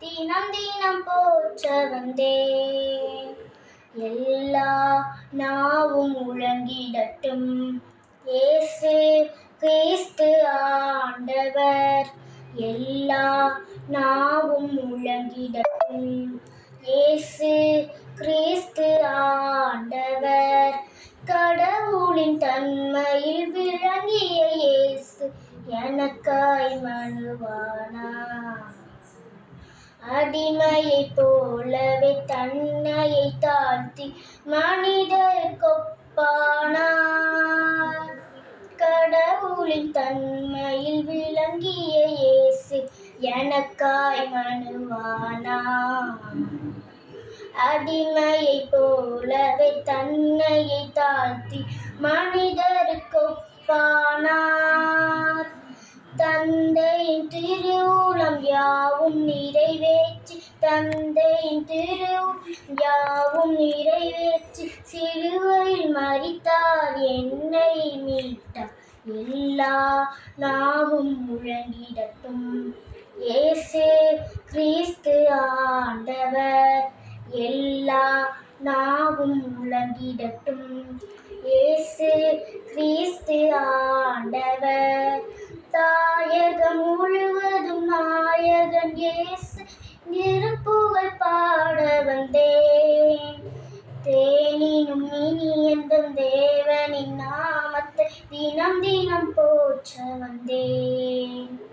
தினம் தினம் போற்ற வந்தேன். எல்லா நாவும் முழங்கிடட்டும் இயேசு கிறிஸ்து ஆண்டவர். எல்லா நாவும் முழங்கிடட்டும் இயேசு கிறிஸ்து ஆண்டவர். கடவுளின் தன்மையில் விளங்கிய இயேசு எனக்காய் மனுவானா அடிமையைப் போலவே தன்னையை தாழ்த்தி மனிதர் கொப்பானார். கடவுளின் தன்மையில் விளங்கிய இயேசு எனக்காய் மனுவானார் அடிமையைப் போலவே தன்னையை தாழ்த்தி மனிதருக்கு ஒப்பானார் தந்தையின் திரு யாவும் நிறைவேற்றி தந்தையின் திரு யாவும் நிறைவேற்றி சிலுவையில் மறித்தார் என்னை மீட்டார் எல்லா நாவும் முழங்கிடட்டும். இயேசு கிறிஸ்து ஆண்டவர் எல்லா நாவும் முழங்கிடட்டும். இயேசு கிறிஸ்து ஆண்டவர் இயேசு நிருப்புகள் பாட வந்தேன். தேனினும் இனி எந்த தேவனின் நாமத்தை தினம் தினம் போற்ற வந்தேன்.